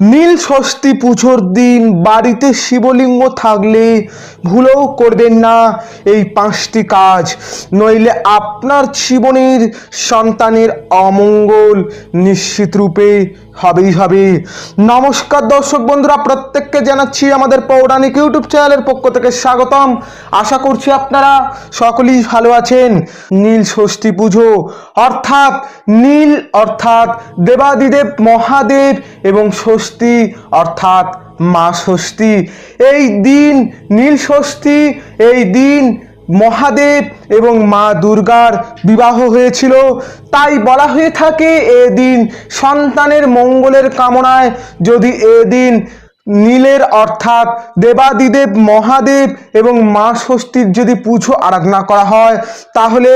নীল ষষ্ঠী পুজোর দিন বাড়িতে শিবলিঙ্গ থাকলে ভুলেও করবেন না এই পাঁচটি কাজ। নইলে আপনার জীবনের সন্তানের অমঙ্গল নিশ্চিত রূপে হবেই হবে। নমস্কার দর্শক বন্ধুরা, প্রত্যেককে জানাচ্ছি আমাদের পৌরাণিক ইউটিউব চ্যানেলের পক্ষ থেকে স্বাগতম। আশা করছি আপনারা সকলেই ভালো আছেন। নীল ষষ্ঠী পুজো অর্থাৎ নীল অর্থাৎ দেবাদিদেব মহাদেব এবং ষষ্ঠী অর্থাৎ মা ষষ্ঠী। এই দিন নীল ষষ্ঠী, এই দিন মহাদেব এবং মা দুর্গার বিবাহ হয়েছিল। তাই বলা হয়ে থাকে, এদিন সন্তানের মঙ্গলের কামনায় যদি এদিন নীলের অর্থাৎ দেবাদিদেব, মহাদেব এবং মা ষষ্ঠীর যদি পুজো আরাধনা করা হয়, তাহলে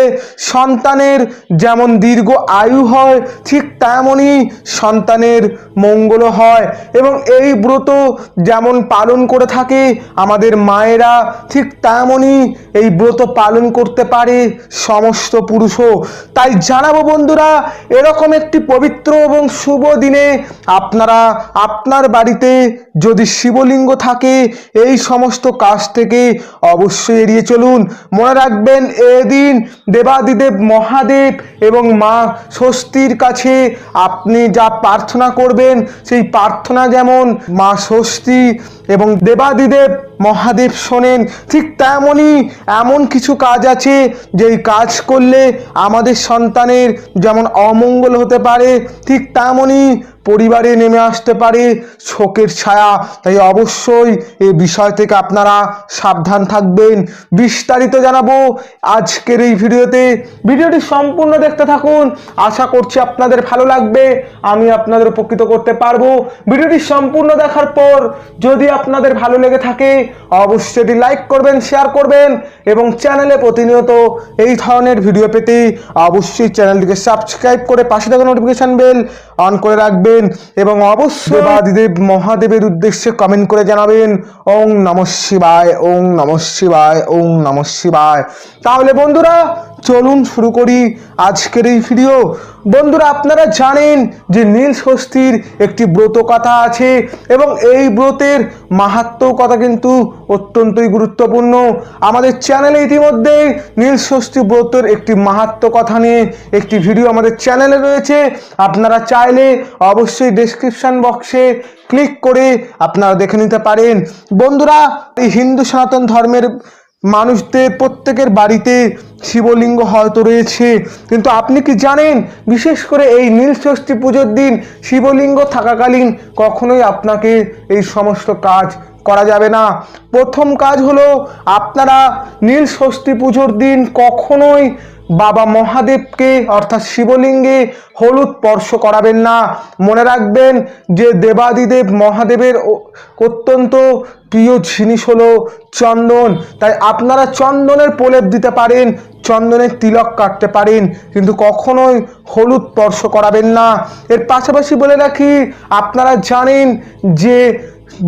সন্তানের যেমন দীর্ঘ আয়ু হয়, ঠিক তেমনই সন্তানের মঙ্গল হয় এবং এই ব্রত যেমন পালন করে থাকে আমাদের মায়েরা, ঠিক তেমনই এই ব্রত পালন করতে পারে সমস্ত পুরুষও। তাই জানাব বন্ধুরা, এরকম একটি পবিত্র এবং শুভ দিনে আপনারা আপনার বাড়িতে যদি শিবলিঙ্গ থাকে, এই সমস্ত কাজ থেকে অবশ্যই এড়িয়ে চলুন। মনে রাখবেন, এদিন দেবাদিদেব মহাদেব এবং মা ষষ্ঠীর কাছে আপনি যা প্রার্থনা করবেন, সেই প্রার্থনা যেমন মা ষষ্ঠী এবং দেবাদিদেব মহাদেব শোনেন, ঠিক তেমনই এমন কিছু কাজ আছে যেই কাজ করলে আমাদের সন্তানের যেমন অমঙ্গল হতে পারে, ঠিক তেমনই পরিবারে নেমে আসতে পারে শোকের ছায়া। তাই অবশ্যই এই বিষয় থেকে আপনারা সাবধান থাকবেন। বিস্তারিত জানাব আজকের এই ভিডিওতে। ভিডিওটি সম্পূর্ণ দেখতে থাকুন। আশা করছি আপনাদের ভালো লাগবে। আমি আপনাদের উপকৃত করতে পারব। ভিডিওটি সম্পূর্ণ দেখার পর যদি আপনাদের ভালো লেগে থাকে অবশ্যই এটি লাইক করবেন শেয়ার করবেন এবং চ্যানেলে প্রতিনিয়ত এই ধরনের ভিডিও পেতে অবশ্যই চ্যানেলটিকে সাবস্ক্রাইব করে পাশে থাকা নোটিফিকেশন বেল অন করে রাখবেন এবং অবশ্যই বাদিদেব মহাদেবের উদ্দেশ্যে কমেন্ট করে জানাবেন ওং নম শিবায় ওং নম শিবায় ওং নম শিবায়। তাহলে বন্ধুরা চলুন শুরু করি আজকের এই ভিডিও বন্ধুরা, আপনারা জানেন যে নীল ষষ্ঠীর একটি ব্রত কথা আছে এবং এই ব্রতের মাহাত্ম কথা কিন্তু অত্যন্তই গুরুত্বপূর্ণ। আমাদের চ্যানেলে ইতিমধ্যে নীল ষষ্ঠী ব্রতের একটি মাহাত্ম কথা নিয়ে একটি ভিডিও আমাদের চ্যানেলে রয়েছে। আপনারা চাইলে অবশ্যই ডেসক্রিপশন বক্সে ক্লিক করে আপনারা দেখে নিতে পারেন। বন্ধুরা, এই হিন্দু সনাতন ধর্মের মানুষদের প্রত্যেকের বাড়িতে শিবলিঙ্গ হয়তো রয়েছে। কিন্তু আপনি কি জানেন, বিশেষ করে এই নীল ষষ্ঠী পুজোর দিন শিবলিঙ্গ থাকাকালীন কখনোই আপনাকে এই সমস্ত কাজ করা যাবে না। প্রথম কাজ হলো, আপনারা নীল ষষ্ঠী পুজোর দিন কখনোই বাবা মহাদেবকে, অর্থাৎ শিবলিঙ্গে হলুদ স্পর্শ করাবেন না। মনে রাখবেন যে দেবাদিদেব মহাদেবের অত্যন্ত প্রিয় জিনিস হলো চন্দন। তাই আপনারা চন্দনের প্রলেপ দিতে পারেন, চন্দনের তিলক কাটতে পারেন, কিন্তু কখনোই হলুদ স্পর্শ করাবেন না। এর পাশাপাশি বলে রাখি, আপনারা জানেন যে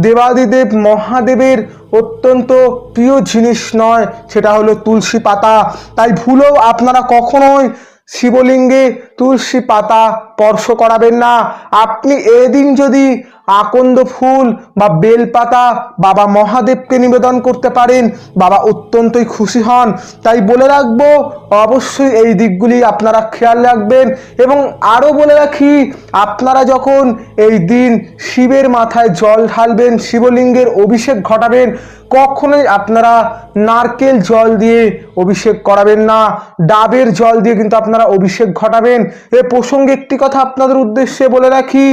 দেবাদিদেব মহাদেবের অত্যন্ত প্রিয় জিনিস নয়, সেটা হলো তুলসী পাতা। তাই ভুলেও আপনারা কখনোই শিবলিঙ্গে তুলসী পাতা স্পর্শ করাবেন না। আপনি এদিন যদি আকন্দ ফুল বা বেলপাতা বাবা মহাদেবকে নিবেদন করতে পারেন। বাবা অত্যন্তই খুশি হন। তাই বলে রাখব, অবশ্যই এই দিকগুলি আপনারা খেয়াল রাখবেন এবং আরও বলে রাখি, আপনারা যখন এই দিন শিবের মাথায় জল ঢালবেন, শিবলিঙ্গের অভিষেক ঘটাবেন কখনোই আপনারা নারকেল জল দিয়ে অভিষেক করাবেন না, ডাবের জল দিয়ে কিন্তু আপনারা অভিষেক ঘটাবেন। এ প্রসঙ্গে একটি কথা আপনাদের উদ্দেশ্যে বলে রাখি,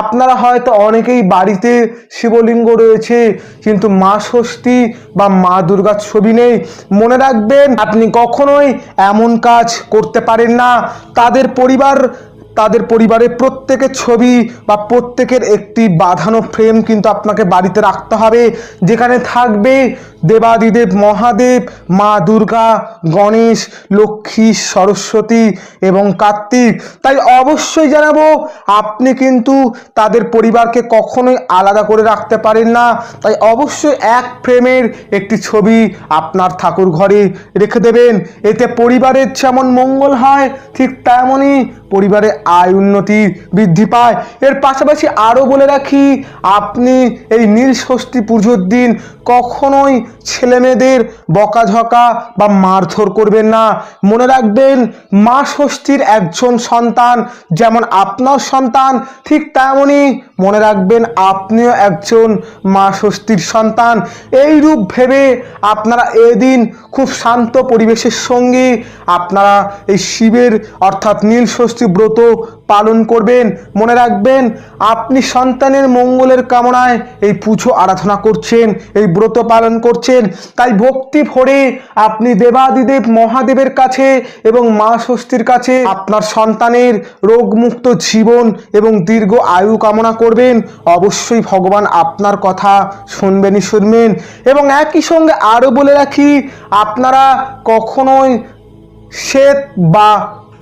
আপনারা হয়তো অনেকেই বাড়িতে শিবলিঙ্গ রয়েছে, কিন্তু মা ষষ্ঠী বা মা দুর্গার ছবি নেই। মনে রাখবেন, আপনি কখনোই এমন কাজ করতে পারেন না। তাদের পরিবার তাদের পরিবারে প্রত্যেকের ছবি বা প্রত্যেকের একটি বাঁধানো ফ্রেম কিন্তু আপনাকে বাড়িতে রাখতে হবে। যেখানে থাকবে দেবাদিদেব, মহাদেব, মা দুর্গা, গণেশ, লক্ষ্মী, সরস্বতী এবং কার্তিক। তাই অবশ্যই জানাব, আপনি কিন্তু তাদের পরিবারকে কখনোই আলাদা করে রাখতে পারেন না। তাই অবশ্যই এক ফ্রেমের একটি ছবি আপনার ঠাকুর ঘরে রেখে দেবেন। এতে পরিবারের যেমন মঙ্গল হয়, ঠিক তেমনই পরিবারে আয় উন্নতি বৃদ্ধি পায়। এর পাশাপাশি আরও বলে রাখি, আপনি এই নীল ষষ্ঠী পুজোর দিন কখনোই ছেলেমেয়েদের বকাঝকা বা মারধর করবেন না। মনে রাখবেন, মা ষষ্ঠীর একজন সন্তান যেমন আপনার সন্তান, ঠিক তেমনই মনে রাখবেন আপনিও একজন মা ষষ্ঠীর সন্তান। এই রূপ ভেবে আপনারা এদিন খুব শান্ত পরিবেশের সঙ্গে আপনারা এই শিবের অর্থাৎ নীল ষষ্ঠী ব্রত পালন করবেন। মনে রাখবেন, আপনি সন্তানের মঙ্গলের কামনায় এই পুজো আরাধনা করছেন, এই ব্রত পালন করছেন। তাই ভক্তি ভরে আপনি দেবাদিদেব মহাদেবের কাছে এবং মা ষষ্ঠীর কাছে আপনার সন্তানের রোগমুক্ত জীবন এবং দীর্ঘ আয়ু কামনা করবেন। অবশ্যই ভগবান আপনার কথা শুনবেনই শুনবেন। এবং একই সঙ্গে আরও বলে রাখি, আপনারা কখনোই শ্বেত বা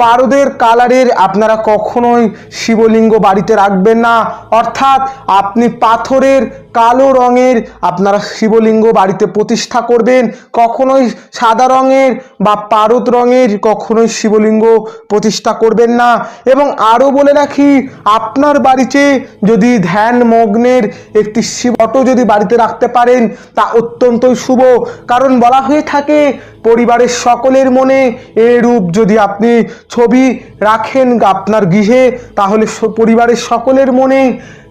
পারদের কালারের আপনারা কখনোই শিবলিঙ্গ বাড়িতে রাখবেন না। অর্থাৎ আপনি পাথরের কালো রঙের আপনারা শিবলিঙ্গ বাড়িতে প্রতিষ্ঠা করবেন। কখনোই সাদা রঙের বা পারদ রঙের কখনোই শিবলিঙ্গ প্রতিষ্ঠা করবেন না। এবং আরও বলে রাখি, আপনার বাড়িতে যদি ধ্যান মগ্নের একটি শিবটো যদি বাড়িতে রাখতে পারেন, তা অত্যন্তই শুভ। কারণ বলা হয়ে থাকে পরিবারের সকলের মনে এরূপ যদি আপনি ছবি রাখেন আপনার গৃহে তাহলে পরিবারের সকলের মনে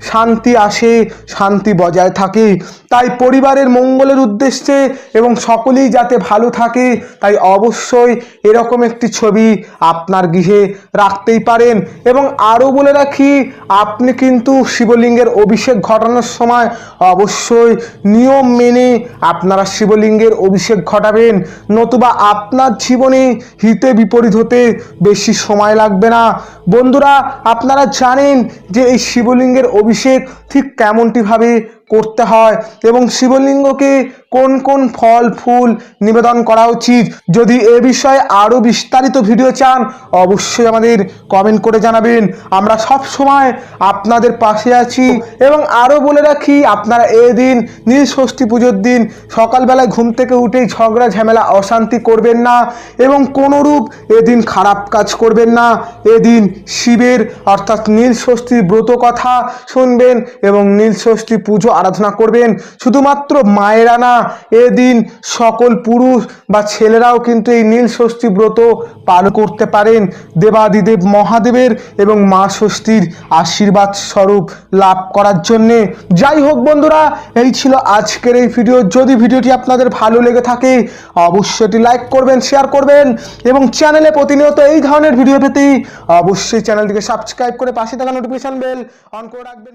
শান্তি আসে, শান্তি বজায় থাকে। তাই পরিবারের মঙ্গলের উদ্দেশ্যে এবং সকলেই যাতে ভালো থাকে, তাই অবশ্যই এরকম একটি ছবি আপনার গৃহে রাখতেই পারেন। এবং আরও বলে রাখি, আপনি কিন্তু শিবলিঙ্গের অভিষেক ঘটানোর সময় অবশ্যই নিয়ম মেনে আপনারা শিবলিঙ্গের অভিষেক ঘটাবেন। নতুবা আপনার জীবনে হিতে বিপরীত হতে বেশি সময় লাগবে না। বন্ধুরা, আপনারা জানেন যে এই শিবলিঙ্গের অভিষেক ঠিক কেমনটিভাবে করতে হয় এবং শিবলিঙ্গকে কোন কোন ফল, ফুল নিবেদন করা উচিত? যদি এ বিষয়ে আরও বিস্তারিত ভিডিও চান, অবশ্যই আমাদের কমেন্ট করে জানাবেন। আমরা সব সময় আপনাদের পাশে আছি এবং আরও বলে রাখি, আপনারা এদিন নীল ষষ্ঠী পুজোর দিন সকালবেলায় ঘুম থেকে উঠেই ঝগড়া, ঝামেলা, অশান্তি করবেন না এবং কোনোরূপ এদিন খারাপ কাজ করবেন না। এদিন শিবের অর্থাৎ নীল ষষ্ঠীর ব্রত কথা শুনবেন এবং নীল ষষ্ঠী পুজো আরাধনা করবেন। শুধুমাত্র মায়েরা না, এদিন সকল পুরুষ বা ছেলেরাও কিন্তু এই নীল ষষ্ঠী ব্রত পালন করতে পারেন। দেবাদিদেব মহাদেবের এবং মা ষষ্ঠীর আশীর্বাদ স্বরূপ লাভ করার জন্যে। যাই হোক বন্ধুরা, এই ছিল আজকের এই ভিডিও। যদি ভিডিওটি আপনাদের ভালো লেগে থাকে, অবশ্যই লাইক করবেন, শেয়ার করবেন এবং চ্যানেলে প্রতিনিয়ত এই ধরনের ভিডিও পেতে অবশ্যই চ্যানেলটিকে সাবস্ক্রাইব করে পাশে থাকা নোটিফিকেশন বেল অন করে রাখবেন।